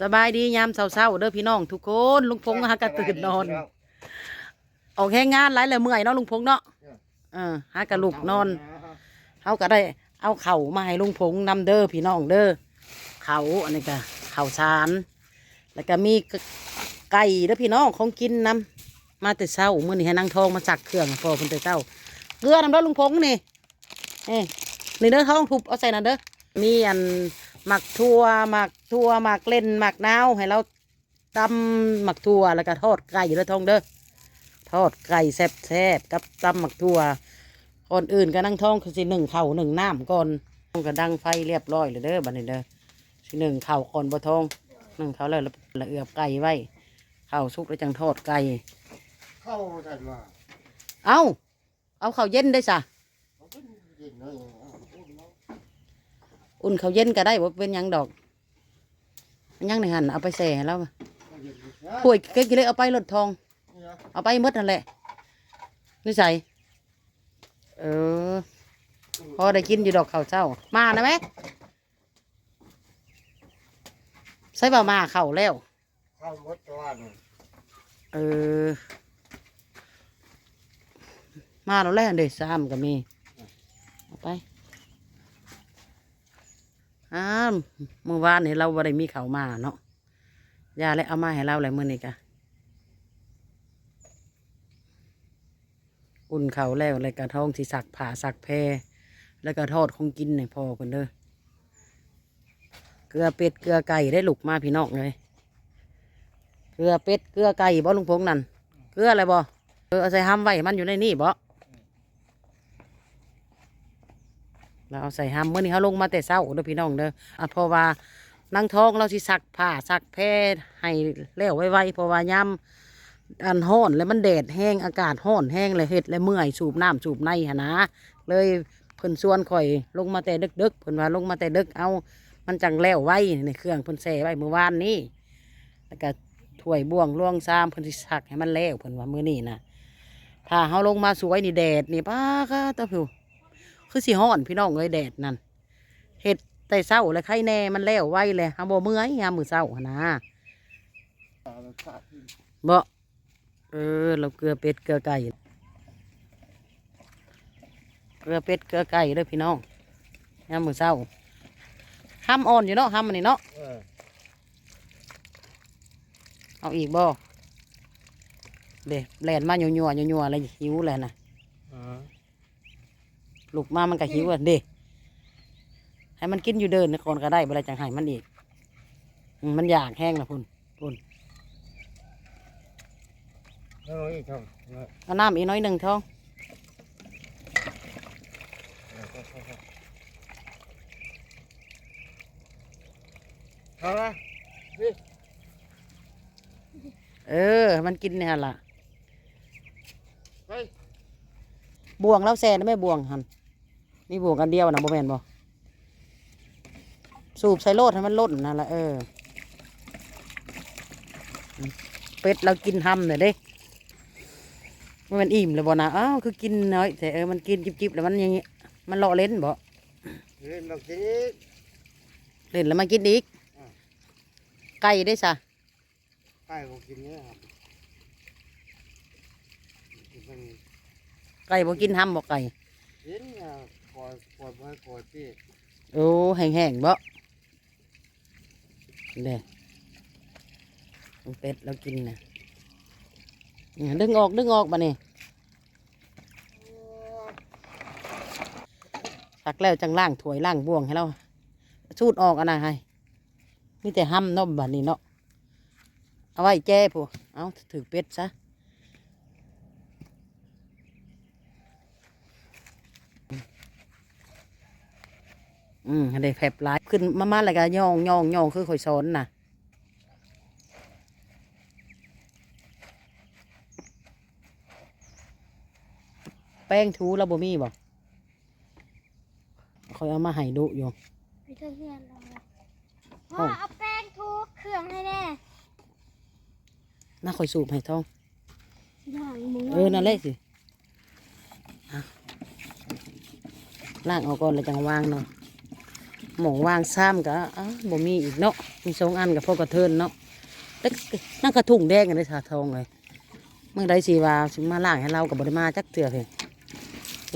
สบายดียามเช้าๆเด้อพี่น้องทุกคนลุงพงษ์หากระตื่นนอน ออกแห้งงานหลายเลยเมื่อยเนาะลุงพงษ์เนาะเออหากระลุกนอนเฮาก็ได้ เอาเข่าวมาให้ลุงพงษ์นำเด้อพี่น้องเด้อเขาอันนี้ก็ข้าวสารแล้วก็มีไก่เด้อพี่น้องของกินนำมาแต่เช้ามื้อนี้ให้นางทองมาสักเครื่องพอเพิ่นแต่เช้าเกลือนำเด้อลุงพงษ์นี่เอ้นี่เด้อท้องทุบเอาใส่นั่นเด้อมีอัน หมักทั่วหมักทั่วหมักเล่นหมักนาวให้เราตำหมักทั่วแล้วก็ทอดไก่เด้อทองเด้อทอดไก่แซ่บๆกับตำหมักทั่วก่อนอื่นก็นั่งท้องคือสิหนึ่งเข่าวหนึ่งน้ำก่อนต้องก็ดังไฟเรียบร้อยเลยเด้อบัดนี้เด้อสิหนึ่งเข่าวก่อนบ่ทองหนึ่งเข่าวแล้วละเอือบไก่ไว้ข้าวสุกแล้วจังทอดไก่เข้าได้มาเอาเอาข้าวเย็นได้ซะเขาเป็นเย็นเลยเอาพูดเนาะ อุ่นข้าวเย็นก็ได้บ่เป็นหยังดอกมันยังในหันเอาไปแส่ให้แล้วเอาเย็นเลยนะถ้วยเก๊กเลยเอาไปรถทองเนี่ยเอาไปหมดนั่นแหละนี่ใส่เออ พอได้กินอยู่ดอกข้าวเจ้า มานะไหมใส่บามาเข่าแล้วเข้าหมดตัวนี่เออ มาแล้วแหละเด็ซ้ำก็มีเอาไป อ้าเมื่อวานนี่เราบ่ได้มีเขามาเนาะยาเลยเอามาให้เราเลยมื่อนี้กะอุ่นเขาแล้วเลยกระท้องสิสักผ่าสักแพรแล้วก็ทอดคงกินเนี่ยพอคนเด้อเกลือเป็ดเกลือไก่ได้หลูกมาพี่น้องเลยเกลือเป็ดเกลือไก่บ่ลุงพงนั่นเกลืออะไรบ่เออเอาใส่ห้ำไว้มันอยู่ในนี่บ่ เราเอาใส่ห้ำเมื่อนี้เขาลงมาแต่เช้าเด้อพี่น้องเด้ออะเพราะว่านั่งท้องเราสิสักผ้าสักแพรให้แล้วไวๆเพราะว่ายามอันห้อนแล้วมันแดดแห้งอากาศห้อนแห้งเลยเห็ดแล้วเมื่อยสูบน้ำสูบในหนะเลยเพิ่นส่วนข่อยลงมาแต่ดึกๆเพิ่นว่าลงมาแต่ดึกเอา มันจังแล้วไว้ในเครื่องเพิ่นแส่ไว้เมื่อวานนี้แล้วก็ถ้วยบ่วงล่วงซ้ำเพิ่นสิสักให้มันแล้วเพิ่นว่ามื้อนี้นะถ้าเฮาลงมาสวยนี่แดดนี่ป้าก็ตะผิว คือสิฮ้อนพี่น้องเอ้ยแดดนั่นเฮ็ดแต่เช้าแล้วใครแน่มันแล้วไว้เลยเฮาบ่เมื่อยยามมือเช้าหนะเอาละครับบ่เออ เราเกลือเป็ดเกลือไก่เกลือเป็ดเกลือไก่เด้อพี่น้องยามมือเช้าห้ำอ่อนอยู่เนาะห้ำอันนี้เนาะเอาอีกบ่เด็แหลนมาหยัวหยัวหยัวๆเลยหิวแหละนะ ลูกมามันก็หิวอะเด็ให้มันกินอยู่เดินก่อนก็ได้เวลาจังใหายมันอีกอืมมันอยากแห้งละพุ่นพุ่นเอาอีกครับเออเอาน้ำอีกน้อยหนึ่งท้องเอาละเออ มันกินเนี่ยล่ะไปบ่วงแล้วแซ่นะไม่บ่วงหัน นี่บ่วงกันเดียวนะบ่แม่นบ่สูบใส่โลดให้มันล่นนั่นละเอออืมเป็ดเรากินทำเลยเด้ว่ามันอิ่มเลยบ่นะอ้าวคือกินน้อยแต่เออมันกินจิบๆแล้วมันอยังงี้มันเลาะเล่นบ่เรียนดอกจีเล่นแล้วมากินอีกอ่าไก่ได้ซะใกล้ก็กินเนี่ยครับมันไก่บ่กินทำบ่ไก่กิน อะปล่อยปล่อยไว้ปล่อยพี่โอ้แห้งๆบ่เด้เป็ดเรากินนะเนี่ยดึงออกดึงออกบ่นี่สักแล้วจังล่างถวยล่างบ่วงให้เราสูดออกอันน่ะให้มีแต่ห้ำเนาะบัดนี้เนาะเอาไว้แจ้ผู้เอาถือเป็ดซะ อืมให้ได้แผบหลายขึ้นมามาแล้วก็ย่องย่องย่องคือข่อยสอนน่ะแป้งทูแล้วบ่มีบ่คอยเอามาให้ดุอยู่ไปเพื่อนเราพ่อเอาแป้งทุกเครื่องให้แน่น่าคอยสูบให้ท้องอย่างมึงเออนั่นแหละสิอะล่างเอาก่อนแล้วจังวางเนาะ หมองวางซ้ำก็อ้าวบ่มีอีกเนาะมีสองอันกับพวกกระเทินเนาะแล้วนั่งกระถุงแดงกันได้สาทองเลยเมื่อใดสิว่าสิมาล่างให้เรากับบริมาจักเตือเลย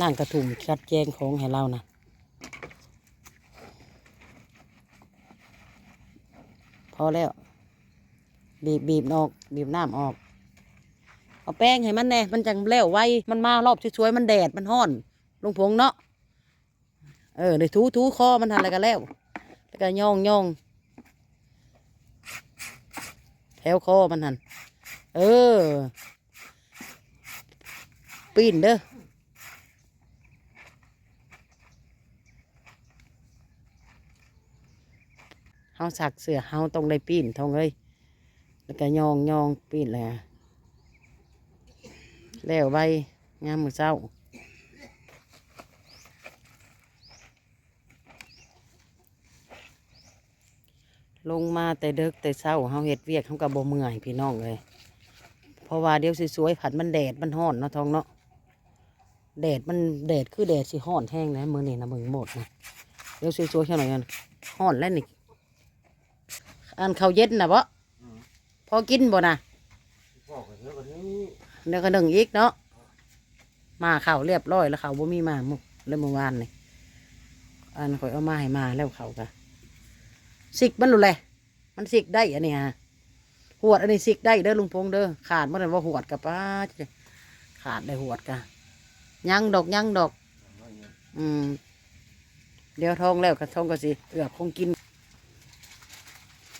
ล่างกระถุงชัดแจงของให้เรานะพอแล้ว บีบบีบออก บีบน้ำออก เอาแป้งให้มันแน่มันจังแล้วไวมันมารอบช่วยๆมันแดดมันห้อน ลงพงเนาะ เออได้ทูทูคอมันทันอะไรกันแล้วแล้วก็ย่องย่องแถวคอมันทันเออ ปีนเด้อเฮาสักเสือเฮาต้องได้ปีนทองเอ้ยแล้วก็ย่องย่องปีนแหละแล้วไว้งามมือเช้า ลงมาแต่เด็กแต่เช้าเฮาเฮ็ดเวียกเฮากับบ่เมื่อยพี่น้องเลยเพราะว่าเดี๋ยวสิสวยๆผัดมันแดดมันห้อนเนาะทองเนาะแดดมันแดดคือแดดสิห้อนแห้งนะมือนี่นะมือหมดนะเดี๋ยวสวยๆแค่หน่อยกันห้อนแล้วนี่อันเขาวเย็นนะบ่พอกินบ่นะพอก็เยอะกว่านี้เดี๋ยวก็นึ่งอีกเนาะมาเข่าเรียบร้อยแล้วเขาบ่มีมามุกเลยเมื่อวานนี่อันข่อยเอามาให้มาแล้วเขากะ สิกมันรู้แหละมันสิกได้อันนี้ฮะหวดอันนี้สิกได้เด้อลุงพงเด้อขาดเมื่อไหร่ว่าหวดกับป้าขาดได้หวดกะยังดอกยังดอก อืมเดี๋ยวทองแล้วกับทองก็สิเอือบคงกิน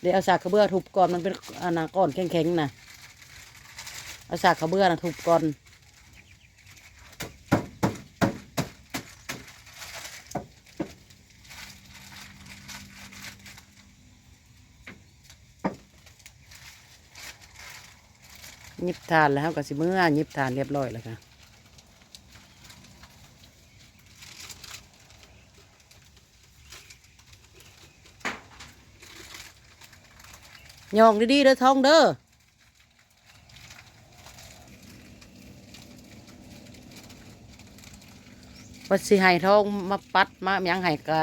เดี๋ยวเอาสากกระเบื้อทุบก่อนมันเป็นอนนะก้อนแข็งๆนะเอาสากกระเบื้อนะทุบก่อน ยิบทานแล้วก็สิเมื่อยิบทานเรียบร้อยแล้วค่ะยองดีๆเด้อทองเด้อวัดสิให้ทองมาปัดมาหยังให้กะ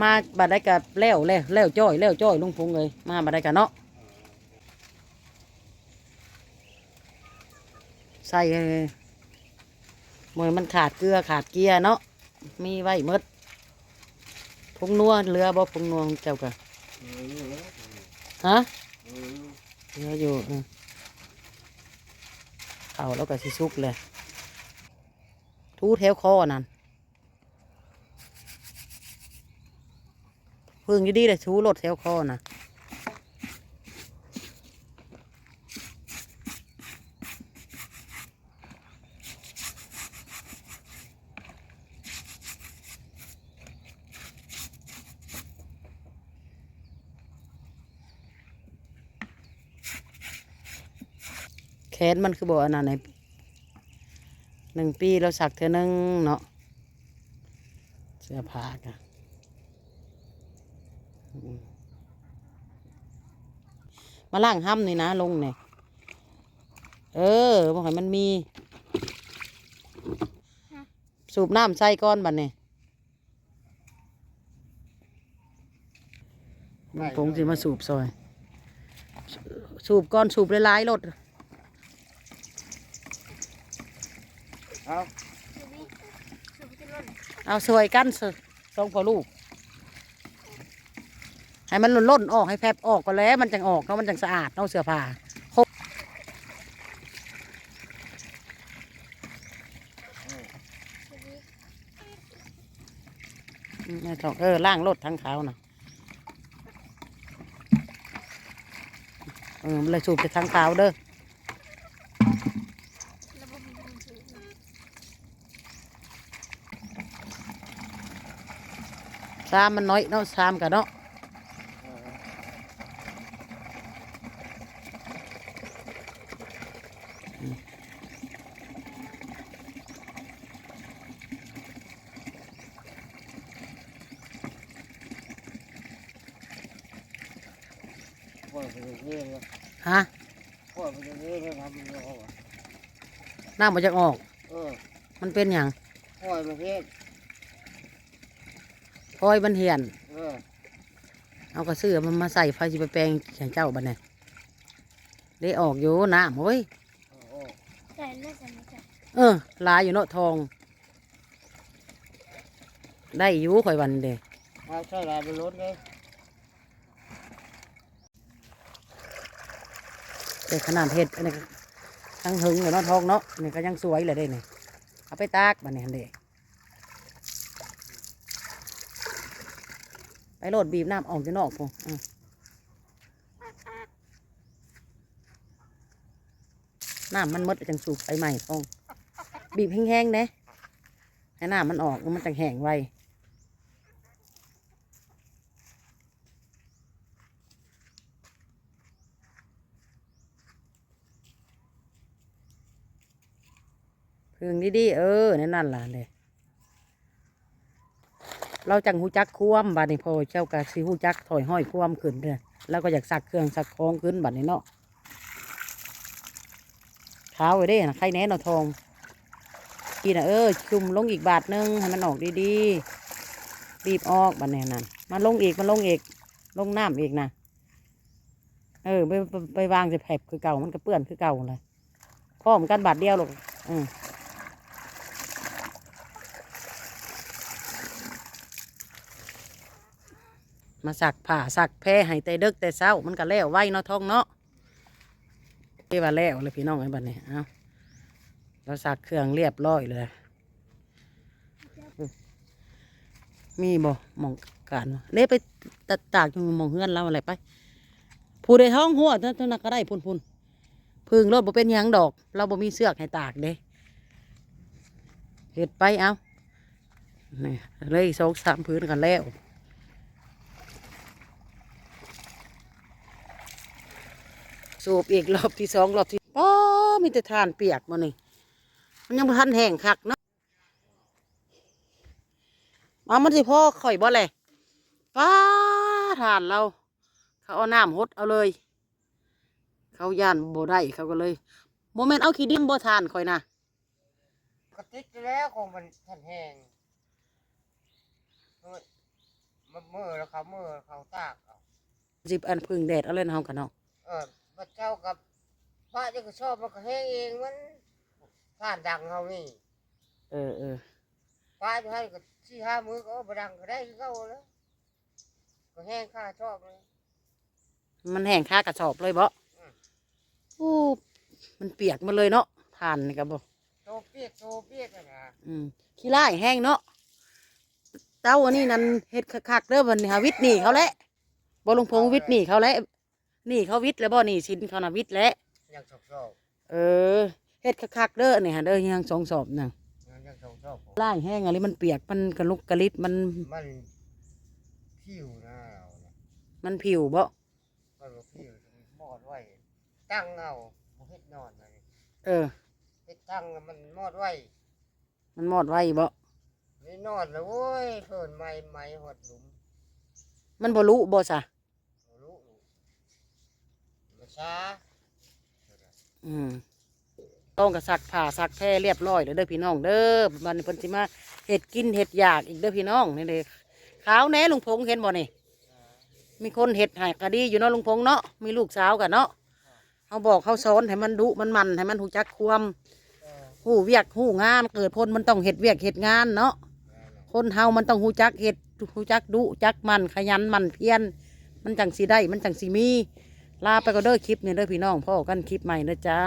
มาบัดได้กะแล้วแล้วแล้วจ้อยแล้วจ้อยลุงพงเลยมาบัดได้กะเนาะ ใส่มวยมันขาดเกลือขาดเกียร์เนาะมีไว้มดพงนัวเรือบ่พงนัวเจ้ากะเออเออฮะเออเหลืออยู่เออเอาแล้วก็สิซุกเลยทูแถวคอนั่นพึ่งอยู่ดีเลยทูรถแถวคอน่ะ นมันคือบอกอันนั้นไหนหนึ่งปีเราสักเธอหนึ่งเนาะเสื้อผ้ากันมาล่างห้ำนี่นะ ลงเนี่ยเออบอกให้มันมี สูบน้ำใส่ก้อนบัดเนี่ยลุงพงสิมาสูบซอย สูบก้อนสูบหลายๆรถ เอาสุบิสุบิที่ร่นเอาสวยกันสิสองพอลูก ให้มันล่นๆออกให้แพบออกก็แล้ว มันจังออกเนาะมันจังสะอาดเนาะเสื้อผ้าครบสุบิอืมไม่ต้องเออล่างรถทั้งเขานะเออมันเลยสูบไปทั้งเขาเด้อ ระบบมันถือ ซามมันน้อยเนาะซามกันเนาะอืมพ่อไปเรื่อยเลยฮะพ่อไปเรื่อยเลยทำมันเอาอะน้ำมันจะออกเออมันเป็นอย่างพ่อประเทศพ อคอยมันเหียน เออเอากระเสื้อมันมาใส่ไฟสิไปแปลงแข่งเจ้าบัดนี้ได้ออกอยู่น้ำเฮ้ยโอ้โหใส่ไม่ใส่ไม่ใส่เออหลายอยู่เนาะทอง ได้อยู่ข่อยวันเด้เอาใช่ลายบนรถเลยแต่ขนาดเห็ดอันนี้ก็ทั้งหึงอยู่เนาะทองเนาะอันนี่ก็ยังสวยเลยเด้นี่เอาไปตากบัดนี้หั่นเด้ไโหลดบีบน้ำออกจะนอกพงอืมน้ำมันมดจังสูบไปใหม่ทองบีบแห้งๆเด้ให้น้ำมันออกมันจังแห้งไวพึ่งดีๆเออนั่นนั่นล่ะเลย เราจังหูจักควมบาดนี้พอเจ้ากะสิหูจักถอยห้อยควมขึ้นเด้อแล้วก็อยากสักเครื่องสักของขึ้นบัดนี้เนาะเท้าไว้เด้นะใครแน่นาทองอีนะเออจุ่มลงอีกบาทนึงให้มันออกดีๆบีบออกบัดนี้นั่นมันลงอีกมันลงอีก ลงน้ำอีกนะเออไปไปไปวางจะแผบคือเก่ามันก็เปื้อนคือเก่าเลยพ่อมกันบาทเดียวหรอกอืม มาสักผ่าสักแพรให้แต่เดึกแต่เช้ามันก็แล้วไว้เนาะท้องเนาะเรียว่าแล้วเลยพี่น้องไอ้บัดนี้เอาเราสักเครื่องเรียบร้อยเลย มีบ่หมองการเล่ไปตัดตากอยู่หมองเฮือนเราอะไรไป ผู้ใดท้องหัวเท่านั้นก็ได้พุ่นพุ่นพึ่งรถบ่เป็นยังดอก เราบ่มีเสือกให้ตากเด้เห็ดไปเอานี่เลยสองสามพื้นกันแล้ว สูบอีกรอบที่สองรอบที่ป้อมีแต่ทานเปียกมานี่มันยังบ่ทันแห้งคักเนาะมามันสิพ่อข่อยบ่เลยป้าทานเรา เขาเอาน้ำหดเอาเลย เขาย่านบ่ได้เขาก็เลยโมเมนต์เอาขี้ดินบ่ทานข่อยนะกระติกแล้วคงมันทันแห้งเฮ้ยมันมือแล้วเขามือเขาตากเอาสิบอันพึ่งแดดเอาเล่นเฮากันเนาะเออ พระเจ้ากับพระเจ้าก็ชอบมันก็แห้งเองมันท่านดังเขานี่เออเออป้าไปให้ก็ที่ห้ามือก็บดังก็ได้คือเขาแล้วก็แห้งข้าชอบเลยมันแห้งค่ากระสอบเลยบ่อืมโอ้มันเปียกหมาเลยเนาะทานนี่ก็บ่โตเปียกโตเปียกอะนะอืมขี้ไล่แห้งเนาะเต้าอันนี้นั่นเฮ็ดคักๆเด้อบัดนี้หาวิทย์หนี่เขาแหละบ่ลงพงวิทย์หนี่เขาแหละห นี่เขาวิทย์แล้วบ่หนี่สินเขาน่ะวิทย์แล้วยังชอบชอบเออเฮ็ดคักๆเด้อนี่ฮะเด้อยังสองสอบน่ะยังยังชอบชอบล่างแห้งอะไรมันเปียกมันกระลุกกระลิดมันมันผิวหน้าเรานะมันผิวบ่มันบ่ผิวมอดไว้ตั้งเอาบ่เฮ็ดนอนเลยเออเฮ็ดตั้งแล้วมันมอดไว้มันมอดไว้บ่นี่นอนแล้วโว้ยเพิ่นไม้ไม้หดหลุม มันบ่รู้บ่ซะบ่รู้ มาช้าอืมต้องกระสักผ้าสักแพรเรียบร้อยแล้วเด้อพี่น้องเด้อบันเพิ่นสิมาเฮ็ดกินเฮ็ดอยากอีกเด้อพี่น้องนี่เด้ขาวแน่ลุงพงษ์เห็นบ่นี่มีคนเฮ็ดให้ก็ดีอยู่เนาะลุงพงษ์เนาะมีลูกสาวกันเนาะเฮาบอกเฮาสอนให้มันดุมันมันให้มันฮู้จักความเออฮู้เวียกฮู้งาน เกิดพ้นมันต้องเฮ็ดเวียกเฮ็ดงานเนาะคนเฮามันต้องฮู้จักเฮ็ดฮู้จักดุจักมันขยันมันเพียรมันจังสิได้ มันจังสิมี ลาไปก็เด้อคลิปเนี่ยเด้อพี่น้องพ่อกันคลิปใหม่นะจ้า